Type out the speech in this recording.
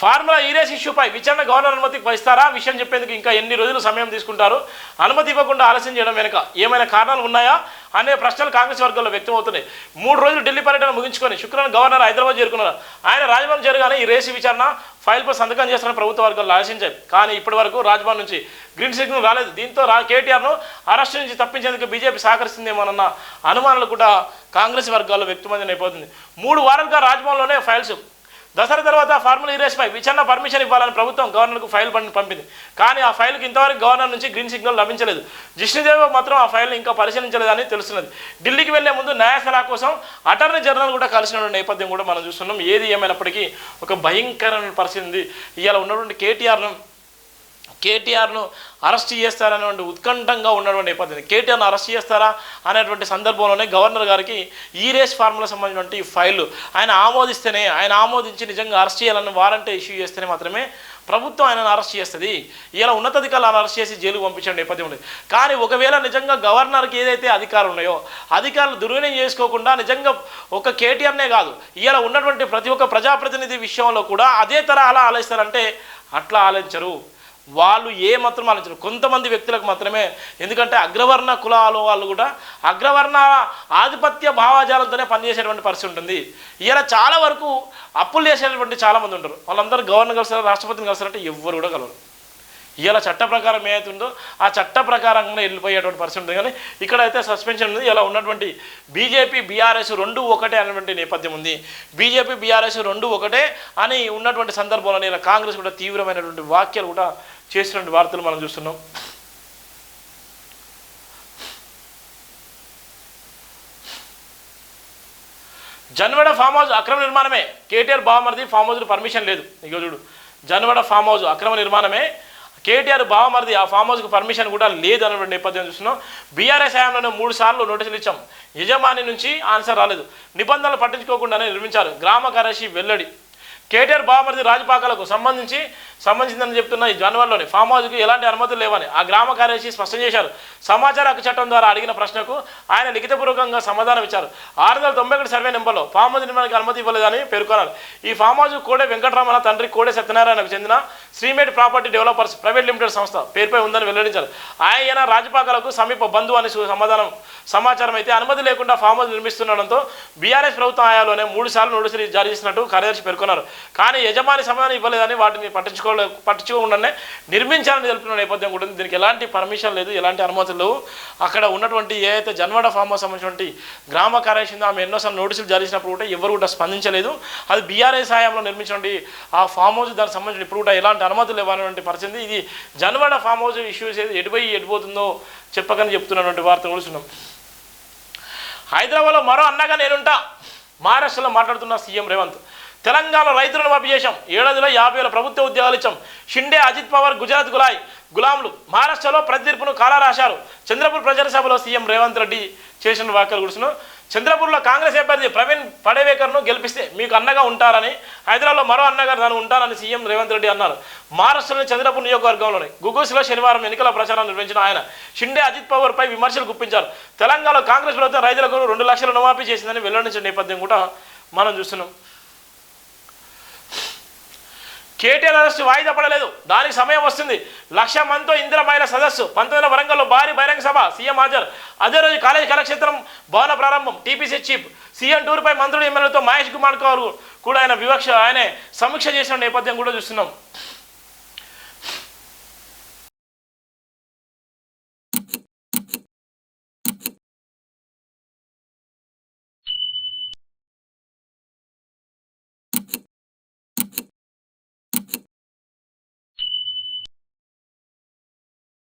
Formula E race ఇష్యూపై విచారణ governor అనుమతి ఇస్తారా విషయం చెప్పేందుకు ఇంకా ఎన్ని రోజులు సమయం తీసుకుంటారు? అనుమతి ఇవ్వకుండా ఆలస్యం చేయడం వెనుక ఏమైనా కారణాలు ఉన్నాయా? అనే ప్రశ్నలు కాంగ్రెస్ వర్గంలో వ్యక్తమవుతున్నాయి. మూడు రోజులు ఢిల్లీ పర్యటన ముగించుకొని శుక్రవారం గవర్నర్ హైదరాబాద్ చేరుకున్నారు. ఆయన రాజభవన్ చేరగానే ఈ రేసు విచారణ ఫైల్పై సంతకం చేస్తున్న ప్రభుత్వ వర్గాలు ఆశించాయి కానీ ఇప్పటి వరకు రాజ్భవన్ నుంచి గ్రీన్ సిగ్నల్ రాలేదు. దీంతో రా కేటీఆర్ను అరెస్ట్ నుంచి తప్పించేందుకు బీజేపీ సహకరిస్తుందేమోనన్న అనుమానాలు కూడా కాంగ్రెస్ వర్గాల్లో వ్యక్తమైంది అయిపోతుంది. మూడు వారాలుగా రాజ్భవన్లోనే ఫైల్స్ దసరా తర్వాత ఫార్ములా ఇరేస్పై విచారణ పర్మిషన్ ఇవ్వాలని ప్రభుత్వం గవర్నర్కు ఫైల్ పని పంపింది. కానీ ఆ ఫైల్కి ఇంతవరకు గవర్నర్ నుంచి గ్రీన్ సిగ్నల్ లభించలేదు. జిష్ణుదేవ్ మాత్రం ఆ ఫైల్ని ఇంకా పరిశీలించలేదని తెలుస్తున్నది. ఢిల్లీకి వెళ్ళే ముందు న్యాయ సలహా కోసం అటార్నీ జనరల్ కూడా కలిసిన నేపథ్యం కూడా మనం చూస్తున్నాం. ఏది ఏమైనప్పటికీ ఒక భయంకరమైన పరిస్థితి ఉంది. ఇవాళ ఉన్నటువంటి కేటీఆర్ను కేటీఆర్ను అరెస్ట్ చేస్తారనేటువంటి ఉత్కంఠంగా ఉన్నటువంటి నేపథ్యం కేటీఆర్ను అరెస్ట్ చేస్తారా అనేటువంటి సందర్భంలోనే గవర్నర్ గారికి ఈ రేస్ ఫార్ములా సంబంధించినటువంటి ఫైల్ ఆయన ఆమోదిస్తేనే ఆయన ఆమోదించి నిజంగా అరెస్ట్ చేయాలని వారంటే ఇష్యూ చేస్తేనే మాత్రమే ప్రభుత్వం ఆయనను అరెస్ట్ చేస్తుంది. ఇలా ఉన్నతాధికారులను అరెస్ట్ చేసి జైలుకు పంపించే నేపథ్యం ఉంది. కానీ ఒకవేళ నిజంగా గవర్నర్కి ఏదైతే అధికారులు ఉన్నాయో అధికారులు దుర్వినియోగం చేసుకోకుండా నిజంగా ఒక కేటీఆర్నే కాదు ఇలా ఉన్నటువంటి ప్రతి ఒక్క ప్రజాప్రతినిధి విషయంలో కూడా అదే తరహాలా ఆలోచిస్తారంటే అట్లా ఆలోచించరు. వాళ్ళు ఏ మాత్రం ఆలోచించరు. కొంతమంది వ్యక్తులకు మాత్రమే. ఎందుకంటే అగ్రవర్ణ కులాల వాళ్ళు కూడా అగ్రవర్ణ ఆధిపత్య భావాజాలంతోనే పనిచేసేటువంటి పరిస్థితి ఉంటుంది. ఇలా చాలా వరకు అప్పులు చేసేటువంటి చాలామంది ఉంటారు. వాళ్ళందరూ గవర్నర్ కలిసారు రాష్ట్రపతిని కలిసారంటే ఎవ్వరు కూడా కలవరు. ఇలా చట్ట ప్రకారం ఏదైతే ఉందో ఆ చట్ట ప్రకారంగా వెళ్ళిపోయేటువంటి పరిస్థితి ఉంటుంది. కానీ ఇక్కడైతే సస్పెన్షన్ ఉంది. ఇలా ఉన్నటువంటి బీజేపీ బీఆర్ఎస్ రెండు ఒకటే అనేటువంటి నేపథ్యం ఉంది. బీజేపీ బీఆర్ఎస్ రెండు ఒకటే అని ఉన్నటువంటి సందర్భంలో ఇలా కాంగ్రెస్ కూడా తీవ్రమైనటువంటి వ్యాఖ్యలు కూడా చేసినటువంటి వార్తలు మనం చూస్తున్నాం. జన్వడ ఫామ్ హౌస్ అక్రమ నిర్మాణమే. కేటీఆర్ బావమరిది ఫామ్ హౌస్ పర్మిషన్ లేదు. ఇక చూడు జన్వడ ఫామ్ హౌస్ అక్రమ నిర్మాణమే. కేటీఆర్ బావమరిది ఆ ఫామ్ హౌస్కి పర్మిషన్ కూడా లేదు అన్నటువంటి నేపథ్యం చూస్తున్నాం. బీఆర్ఎస్ హయాంలోనే మూడు సార్లు నోటీసులు ఇచ్చాం. యజమాని నుంచి ఆన్సర్ రాలేదు. నిబంధనలు పట్టించుకోకుండానే నిర్మించారు. గ్రామ కరషి వెల్లడి. కేటీఆర్ బావమరిది రాజపాకాలకు సంబంధించి సంబంధించిందని చెప్తున్న ఈ జనవరిలోని ఫామ్ హౌస్కి ఎలాంటి అనుమతులు లేవని ఆ గ్రామ కార్యదర్శి స్పష్టం చేశారు. సమాచార హక్కు చట్టం ద్వారా అడిగిన ప్రశ్నకు ఆయన లిఖితపూర్వకంగా సమాధానం ఇచ్చారు. ఆరు వందల తొంభై ఒకటి సర్వే నెంబర్లో ఫామ్ హౌస్ నిర్మాణానికి అనుమతి ఇవ్వలేదని పేర్కొన్నారు. ఈ ఫామ్ హౌస్ కోడే వెంకటరమణ తండ్రి కోడే సత్యనారాయణకు చెందిన Srimade property developers private limited సంస్థ పేరుపై ఉందని వెల్లడించారు. ఆయన రాజపాకాలకు సమీప బంధువు అని సమాధానం సమాచారం అయితే అనుమతి లేకుండా ఫామ్ హౌస్ నిర్మిస్తుండడంతో బీఆర్ఎస్ ప్రభుత్వం ఆయాలోనే మూడు సార్లు నోటీసులు జారీ చేసినట్టు కార్యదర్శి పేర్కొన్నారు. కానీ యజమాని సమాధానం ఇవ్వలేదని వాటిని పట్టించుకో పట్టించుకోకుండానే నిర్మించాలని తెలిపిన నేపథ్యం కూడా దీనికి ఎలాంటి పర్మిషన్ లేదు ఎలాంటి అనుమతులు లేవు. అక్కడ ఉన్నటువంటి ఏదైతే జన్వాడ ఫామ్ హౌస్ సంబంధించినటువంటి గ్రామ కార్యదర్శి ఆమె ఎన్నోసార్లు నోటీసులు జారీ చేసినప్పుడు కూడా ఎవరు కూడా స్పందించలేదు. అది బీఆర్ఎస్ హయాంలో నిర్మించినటువంటి ఆ ఫామ్ హౌస్ దానికి సంబంధించిన ఇప్పుడు కూడా ఎలాంటి అనుమతులు ఇవ్వనటువంటి పరిస్థితి ఇది జన్వాడ ఫామ్ హౌస్ ఇష్యూస్ ఏది ఎటుపోయి ఎటుపోతుందో చెప్పకని చెప్తున్నటువంటి వార్త కూడా హైదరాబాద్లో మరో అన్నగా నేనుంటా. మహారాష్ట్రలో మాట్లాడుతున్న సీఎం రేవంత్. తెలంగాణ రైతులను మాఫీ చేశాం ఏడాదిలో యాభై వేల ప్రభుత్వ ఉద్యోగాలు ఇచ్చాం. షిండే అజిత్ పవార్ గుజరాత్ గులాయ్ గులాంలు మహారాష్ట్రలో ప్రతి తీర్పును కాలా రాశారు చంద్రపూర్ ప్రజల సభలో సీఎం రేవంత్ రెడ్డి చేసిన వ్యాఖ్యలు కూర్చున్నాం చంద్రపూర్లో కాంగ్రెస్ అభ్యర్థి ప్రవీణ్ పడవేకర్ను గెలిపిస్తే మీకు అన్నగా ఉంటారని హైదరాబాద్లో మరో అన్నగారు తాను ఉంటానని సీఎం రేవంత్ రెడ్డి అన్నారు. మహారాష్ట్రలోని చంద్రపూర్ నియోజకవర్గంలోని గుగూస్లో శనివారం ఎన్నికల ప్రచారం నిర్వహించిన ఆయన షిండే అజిత్ పవర్పై విమర్శలు గుప్పించారు. తెలంగాణలో కాంగ్రెస్ ప్రభుత్వం రైతులకు రెండు లక్షల రుణమాఫీ చేసిందని వెల్లడించిన నేపథ్యం కూడా మనం చూస్తున్నాం. కేటీఆర్ అరెస్ట్ వాయిదా పడలేదు. దానికి సమయం వస్తుంది. లక్ష మందితో ఇందిర మహిళ సదస్సు. పంతొమ్మిది వరంగల్లో భారీ బహిరంగ సభ. సీఎం హాజరు. అదే రోజు కాలేజీ కళాక్షేత్రం భవన ప్రారంభం. టీపీసీ చీఫ్ సీఎం టూర్పై మంత్రులు ఎమ్మెల్యేలతో మహేష్ కుమార్ గారు కూడా ఆయన వివక్ష ఆయనే సమీక్ష చేసిన నేపథ్యం కూడా చూస్తున్నాం.